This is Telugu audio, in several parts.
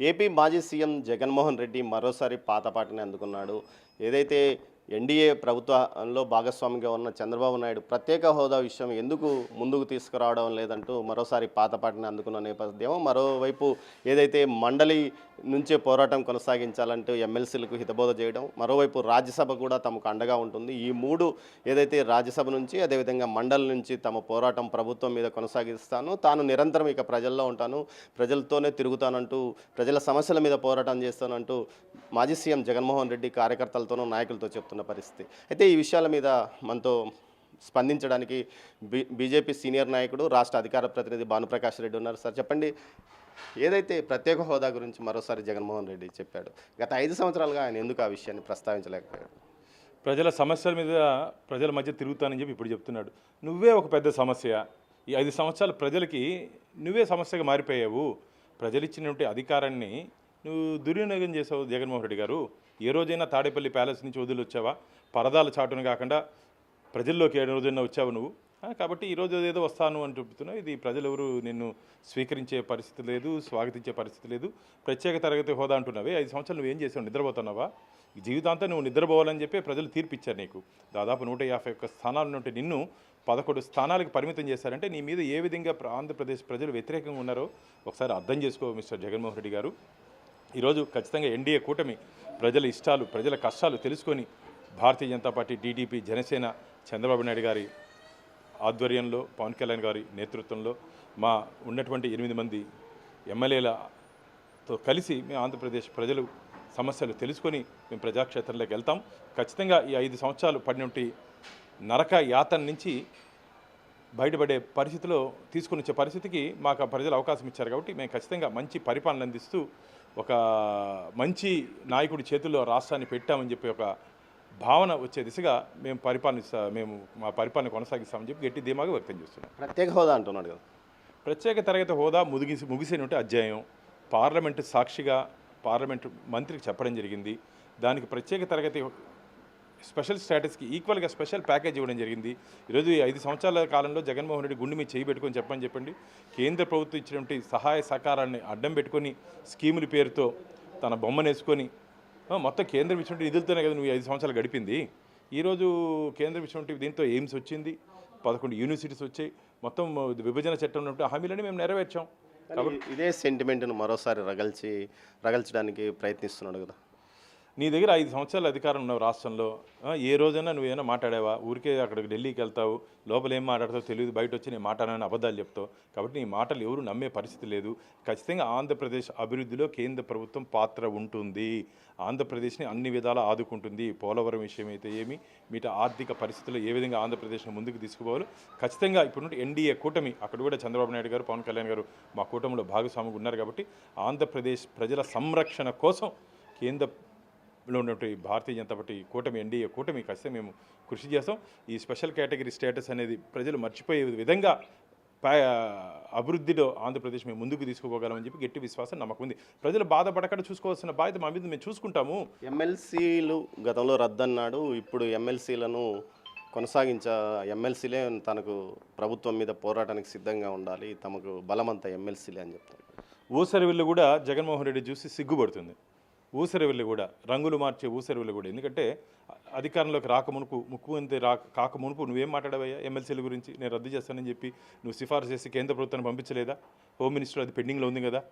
ఏపీ మాజీ సీఎం జగన్మోహన్ రెడ్డి మరోసారి పాత పాటని అందుకున్నాడు. ఏదైతే ఎన్డీఏ ప్రభుత్వంలో భాగస్వామిగా ఉన్న చంద్రబాబు నాయుడు ప్రత్యేక హోదా విషయం ఎందుకు ముందుకు తీసుకురావడం లేదంటూ మరోసారి పాతపాటిని అందుకున్న నేపథ్యం. మరోవైపు ఏదైతే మండలి నుంచే పోరాటం కొనసాగించాలంటూ ఎమ్మెల్సీలకు హితబోధ చేయడం మరోవైపు రాజ్యసభ కూడా తమకు అండగా ఉంటుంది. ఈ మూడు ఏదైతే రాజ్యసభ నుంచి అదేవిధంగా మండలి నుంచి తమ పోరాటం ప్రభుత్వం మీద కొనసాగిస్తాను. తాను నిరంతరం ఇక ప్రజల్లో ఉంటాను ప్రజలతోనే తిరుగుతానంటూ ప్రజల సమస్యల మీద పోరాటం చేస్తానంటూ మాజీ సీఎం జగన్మోహన్ రెడ్డి కార్యకర్తలతోనూ నాయకులతో ఉన్న పరిస్థితి. అయితే ఈ విషయాల మీద మనతో స్పందించడానికి బీ బీజేపీ సీనియర్ నాయకుడు రాష్ట్ర అధికార ప్రతినిధి భానుప్రకాష్ రెడ్డి ఉన్నారు. సార్ చెప్పండి. ఏదైతే ప్రత్యేక హోదా గురించి మరోసారి జగన్మోహన్ రెడ్డి చెప్పాడు గత ఐదు సంవత్సరాలుగా ఆయన ఎందుకు ఆ విషయాన్ని ప్రస్తావించలేకపోయాడు? ప్రజల సమస్యల మీద ప్రజల మధ్య తిరుగుతానని చెప్పి ఇప్పుడు చెప్తున్నాడు. నువ్వే ఒక పెద్ద సమస్య. ఈ ఐదు సంవత్సరాలు ప్రజలకి నువ్వే సమస్యగా మారిపోయావు. ప్రజలు ఇచ్చినటువంటి అధికారాన్ని నువ్వు దుర్వినియోగం చేసావు జగన్మోహన్ రెడ్డి గారు. ఏ రోజైనా తాడేపల్లి ప్యాలెస్ నుంచి వదిలి వచ్చావా? పరదాల చాటును కాకుండా ప్రజల్లోకి ఏ రోజైనా వచ్చావు నువ్వు? కాబట్టి ఈరోజు ఏదో వస్తాను అని చెప్తున్నావు ఇది ప్రజలు ఎవరు నిన్ను స్వీకరించే పరిస్థితి లేదు స్వాగతించే పరిస్థితి లేదు. ప్రత్యేక తరగతి హోదా అంటున్నావే. ఐదు సంవత్సరాలు నువ్వేం చేసావు? నిద్రపోతున్నావా? ఈ జీవితాంతం నువ్వు నిద్రపోవాలని చెప్పి ప్రజలు తీర్పిచ్చారు నీకు. దాదాపు నూట యాభై ఒక్క స్థానాలు నుండి నిన్ను పదకొండు స్థానాలకు పరిమితం చేశారంటే నీ మీద ఏ విధంగా ఆంధ్రప్రదేశ్ ప్రజలు వ్యతిరేకంగా ఉన్నారో ఒకసారి అర్థం చేసుకో మిస్టర్ జగన్మోహన్ రెడ్డి గారు. ఈరోజు ఖచ్చితంగా ఎన్డీఏ కూటమి ప్రజల ఇష్టాలు ప్రజల కష్టాలు తెలుసుకొని భారతీయ జనతా పార్టీ టీడీపీ జనసేన చంద్రబాబు నాయుడు గారి ఆధ్వర్యంలో పవన్ కళ్యాణ్ గారి నేతృత్వంలో మా ఉన్నటువంటి ఎనిమిది మంది ఎమ్మెల్యేలతో కలిసి మేము ఆంధ్రప్రదేశ్ ప్రజలు సమస్యలు తెలుసుకొని మేము ప్రజాక్షేత్రంలోకి వెళ్తాం. ఖచ్చితంగా ఈ ఐదు సంవత్సరాలు పడినటువంటి నరక యాతన నుంచి బయటపడే పరిస్థితిలో తీసుకుని వచ్చే పరిస్థితికి మాకు ఆ ప్రజలు అవకాశం ఇచ్చారు కాబట్టి మేము ఖచ్చితంగా మంచి పరిపాలన అందిస్తూ ఒక మంచి నాయకుడి చేతుల్లో రాష్ట్రాన్ని పెట్టామని చెప్పి ఒక భావన వచ్చే దిశగా మేము పరిపాలన మేము మా పరిపాలన కొనసాగిస్తామని చెప్పి గట్టి ధీమాగా వ్యక్తం చేస్తున్నాం. ప్రత్యేక హోదా అంటున్నాడు కదా. ప్రత్యేక తరగతి హోదా ముగిసి ముగిసినట్టు అధ్యాయం. పార్లమెంటు సాక్షిగా పార్లమెంటు మంత్రికి చెప్పడం జరిగింది. దానికి ప్రత్యేక తరగతి స్పెషల్ స్టేటస్కి ఈక్వల్గా స్పెషల్ ప్యాకేజ్ ఇవ్వడం జరిగింది. ఈరోజు ఈ ఐదు సంవత్సరాల కాలంలో జగన్మోహన్ రెడ్డి గుండె మీద చేయి పెట్టుకొని చెప్పని చెప్పండి. కేంద్ర ప్రభుత్వం ఇచ్చినటువంటి సహాయ సహకారాన్ని అడ్డం పెట్టుకొని స్కీముల పేరుతో తన బొమ్మనేసుకొని మొత్తం కేంద్రం ఇచ్చినటువంటి నిధులతోనే కదా నువ్వు ఐదు సంవత్సరాలు గడిపింది. ఈరోజు కేంద్రం ఇచ్చినటువంటి దీంతో ఎయిమ్స్ వచ్చింది పదకొండు యూనివర్సిటీస్ వచ్చాయి. మొత్తం విభజన చట్టం ఉన్నటువంటి హామీలని మేము నెరవేర్చాం. ఇదే సెంటిమెంట్ను మరోసారి రగల్చి రగల్చడానికి ప్రయత్నిస్తున్నాడు కదా. నీ దగ్గర ఐదు సంవత్సరాల అధికారం ఉన్నావు రాష్ట్రంలో. ఏ రోజైనా నువ్వు ఏమైనా మాట్లాడావా? ఊరికే అక్కడికి ఢిల్లీకి వెళ్తావు లోపల ఏం మాట్లాడతావు తెలియదు బయట వచ్చి నేను మాట్లాడని అబద్ధాలు చెప్తావు. కాబట్టి నీ మాటలు ఎవరు నమ్మే పరిస్థితి లేదు. ఖచ్చితంగా ఆంధ్రప్రదేశ్ అభివృద్ధిలో కేంద్ర ప్రభుత్వం పాత్ర ఉంటుంది. ఆంధ్రప్రదేశ్ని అన్ని విధాలా ఆదుకుంటుంది. పోలవరం విషయం అయితే ఏమి మీట ఆర్థిక పరిస్థితుల్లో ఏ విధంగా ఆంధ్రప్రదేశ్ని ముందుకు తీసుకుపోవాలి ఖచ్చితంగా ఇప్పుడు ఎన్డీఏ కూటమి అక్కడ కూడా చంద్రబాబు నాయుడు గారు పవన్ కళ్యాణ్ గారు మా కూటమిలో భాగస్వామిగా ఉన్నారు కాబట్టి ఆంధ్రప్రదేశ్ ప్రజల సంరక్షణ కోసం కేంద్ర లో ఉన్నటువంటి భారతీయ జనతా పార్టీ కూటమి ఎన్డీఏ కూటమి ఖచ్చితంగా మేము కృషి చేస్తాం. ఈ స్పెషల్ కేటగిరీ స్టేటస్ అనేది ప్రజలు మర్చిపోయే విధంగా అభివృద్ధిలో ఆంధ్రప్రదేశ్ మేము ముందుకు తీసుకుపోగలమని చెప్పి గట్టి విశ్వాసం నమ్మకం ఉంది. ప్రజలు బాధపడకుండా చూసుకోవాల్సిన బాధ్యత మా మీద మేము చూసుకుంటాము. ఎమ్మెల్సీలు గతంలో రద్దన్నాడు. ఇప్పుడు ఎమ్మెల్సీలను కొనసాగించ ఎమ్మెల్సీలే తనకు ప్రభుత్వం మీద పోరాటానికి సిద్ధంగా ఉండాలి. తమకు బలమంతా ఎమ్మెల్సీలే అని చెప్తారు ఊసరవిల్లు కూడా జగన్మోహన్ రెడ్డి చూసి సిగ్గుపడుతుంది. ఊసరవిల్లు కూడా రంగులు మార్చే ఊసరవిల్లు కూడా. ఎందుకంటే అధికారంలోకి రాకమునుపు ముఖ్యమంత్రి రా కాకమునుపు నువ్వేం మాట్లాడవయ్యా? ఎమ్మెల్సీల గురించి నేను రద్దు చేస్తానని చెప్పి నువ్వు సిఫార్సు చేసి కేంద్ర ప్రభుత్వాన్ని పంపించలేదా? హోమ్ మినిస్టర్ అది పెండింగ్లో ఉంది కదా.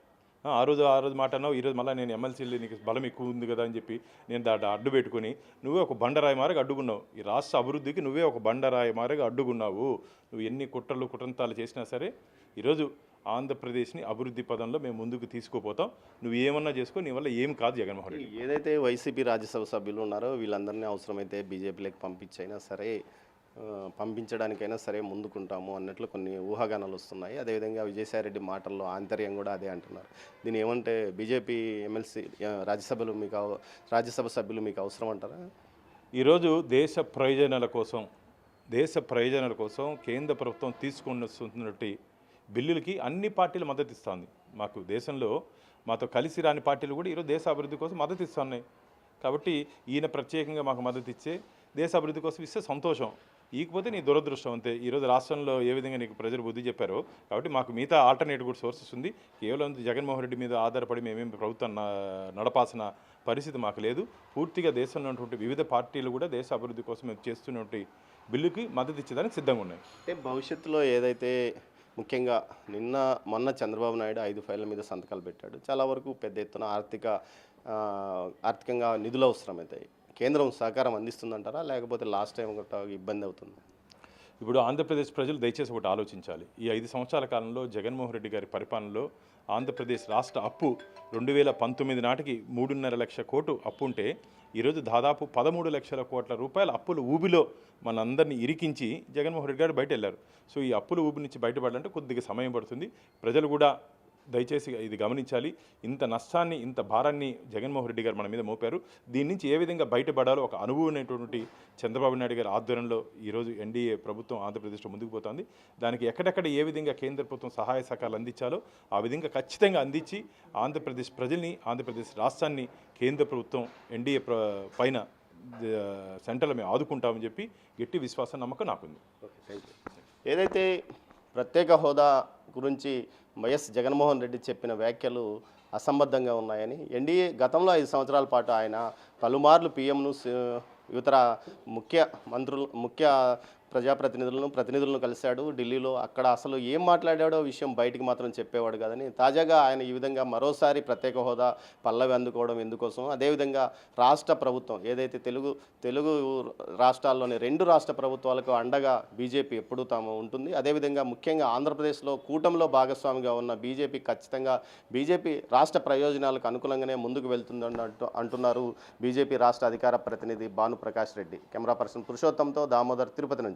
ఆ, రోజు ఆ రోజు మాట అన్నావు ఈరోజు మళ్ళీ నేను ఎమ్మెల్సీలు నీకు బలం ఎక్కువ ఉంది కదా అని చెప్పి నేను దాన్ని అడ్డు పెట్టుకుని నువ్వే ఒక బండరాయి మారగా అడ్డుకున్నావు. ఈ రాష్ట్ర అభివృద్ధికి నువ్వే ఒక బండరాయి మారగా అడ్డుకున్నావు. నువ్వు ఎన్ని కుట్రలు కుట్రంతాలు చేసినా సరే ఈరోజు ఆంధ్రప్రదేశ్ని అభివృద్ధి పదంలో మేము ముందుకు తీసుకుపోతాం. నువ్వు ఏమన్నా చేసుకో నీ వల్ల ఏం కాదు జగన్మోహన్ రెడ్డి. ఏదైతే వైసీపీ రాజ్యసభ సభ్యులు ఉన్నారో వీళ్ళందరినీ అవసరమైతే బీజేపీలోకి పంపించైనా సరే పంపించడానికైనా సరే ముందుకుంటాము అన్నట్లు కొన్ని ఊహాగానాలు వస్తున్నాయి. అదేవిధంగా విజయసాయిరెడ్డి మాటల్లో ఆంతర్యం కూడా అదే అంటున్నారు. దీని ఏమంటే బీజేపీ ఎమ్మెల్సీ రాజ్యసభలు మీకు రాజ్యసభ సభ్యులు మీకు అవసరం అంటారా? ఈరోజు దేశ ప్రయోజనాల కోసం దేశ ప్రయోజనాల కోసం కేంద్ర ప్రభుత్వం తీసుకుని వస్తున్నటువంటి బిల్లులకి అన్ని పార్టీలు మద్దతు ఇస్తుంది. మాకు దేశంలో మాతో కలిసి రాని పార్టీలు కూడా ఈరోజు దేశ అభివృద్ధి కోసం మద్దతు ఇస్తున్నాయి. కాబట్టి ఈయన ప్రత్యేకంగా మాకు మద్దతు ఇచ్చే దేశ అభివృద్ధి కోసం ఇస్తే సంతోషం. ఈకపోతే నీ దురదృష్టం అంతే. ఈరోజు రాష్ట్రంలో ఏ విధంగా నీకు ప్రజలు బుద్ధి చెప్పారో కాబట్టి మాకు మిగతా ఆల్టర్నేటివ్ కూడా సోర్సెస్ ఉంది. కేవలం జగన్మోహన్ రెడ్డి మీద ఆధారపడి మేమేమి ప్రభుత్వం నడపాల్సిన పరిస్థితి మాకు లేదు. పూర్తిగా దేశంలో ఉన్నటువంటి వివిధ పార్టీలు కూడా దేశ అభివృద్ధి కోసం మేము చేస్తున్నటువంటి బిల్లుకి మద్దతు ఇచ్చేదానికి సిద్ధంగా ఉన్నాయి. అంటే భవిష్యత్తులో ఏదైతే ముఖ్యంగా నిన్న మొన్న చంద్రబాబు నాయుడు ఐదు ఫైళ్ళ మీద సంతకాలు పెట్టాడు. చాలా వరకు పెద్ద ఎత్తున ఆర్థిక ఆర్థికంగా నిధులు అవసరమవుతాయి కేంద్రం సహకారం అందిస్తుందంటారా? లేకపోతే లాస్ట్ టైం ఒకట ఇబ్బంది అవుతుంది? ఇప్పుడు ఆంధ్రప్రదేశ్ ప్రజలు దయచేసి ఒకటి ఆలోచించాలి. ఈ ఐదు సంవత్సరాల కాలంలో జగన్మోహన్ రెడ్డి గారి పరిపాలనలో ఆంధ్రప్రదేశ్ రాష్ట్ర అప్పు రెండు వేల పంతొమ్మిది నాటికి మూడున్నర లక్ష కోటు అప్పు ఉంటే ఈరోజు దాదాపు పదమూడు లక్షల కోట్ల రూపాయల అప్పుల ఊబిలో మనందరినీ ఇరికించి జగన్మోహన్ రెడ్డి గారు బయట వెళ్ళారు సో ఈ అప్పుల ఊబి నుంచి బయటపడాలంటే కొద్దిగా సమయం పడుతుంది. ప్రజలు కూడా దయచేసి ఇది గమనించాలి. ఇంత నష్టాన్ని ఇంత భారాన్ని జగన్మోహన్ రెడ్డి గారు మన మీద మోపారు. దీని నుంచి ఏ విధంగా బయటపడాలో ఒక అనుభవమైనటువంటి చంద్రబాబు నాయుడు గారి ఆధ్వర్యంలో ఈరోజు ఎన్డీఏ ప్రభుత్వం ఆంధ్రప్రదేశ్లో ముందుకు పోతుంది. దానికి ఎక్కడెక్కడ ఏ విధంగా కేంద్ర ప్రభుత్వం సహాయ సహకారాలు అందించాలో ఆ విధంగా ఖచ్చితంగా అందించి ఆంధ్రప్రదేశ్ ప్రజల్ని ఆంధ్రప్రదేశ్ రాష్ట్రాన్ని కేంద్ర ప్రభుత్వం ఎన్డీఏ ప్ర పైన సెంటర్లో మేము ఆదుకుంటామని చెప్పి గట్టి విశ్వాసం నమ్మకం నాకుంది. ఏదైతే ప్రత్యేక హోదా గురించి వైఎస్ జగన్మోహన్ రెడ్డి చెప్పిన వ్యాఖ్యలు అసంబద్ధంగా ఉన్నాయని ఎన్డీఏ గతంలో ఐదు సంవత్సరాల పాటు ఆయన పలుమార్లు పీఎంను ఇతర ముఖ్య మంత్రులు ముఖ్య ప్రజాప్రతినిధులను ప్రతినిధులను కలిశాడు. ఢిల్లీలో అక్కడ అసలు ఏం మాట్లాడాడో విషయం బయటికి మాత్రం చెప్పేవాడు కాదని. తాజాగా ఆయన ఈ విధంగా మరోసారి ప్రత్యేక హోదా పల్లవి అందుకోవడం ఎందుకోసం? అదేవిధంగా రాష్ట్ర ప్రభుత్వం ఏదైతే తెలుగు తెలుగు రాష్ట్రాల్లోని రెండు రాష్ట్ర ప్రభుత్వాలకు అండగా బీజేపీ ఎప్పుడూ తాము ఉంటుంది. అదేవిధంగా ముఖ్యంగా ఆంధ్రప్రదేశ్లో కూటమిలో భాగస్వామిగా ఉన్న బీజేపీ ఖచ్చితంగా బీజేపీ రాష్ట్ర ప్రయోజనాలకు అనుకూలంగానే ముందుకు వెళ్తుందన్నట్టు అంటున్నారు బీజేపీ రాష్ట్ర అధికార ప్రతినిధి భాను ప్రకాష్ రెడ్డి. కెమెరా పర్సన్ పురుషోత్తంతో దామోదర్ తిరుపతి నుంచి.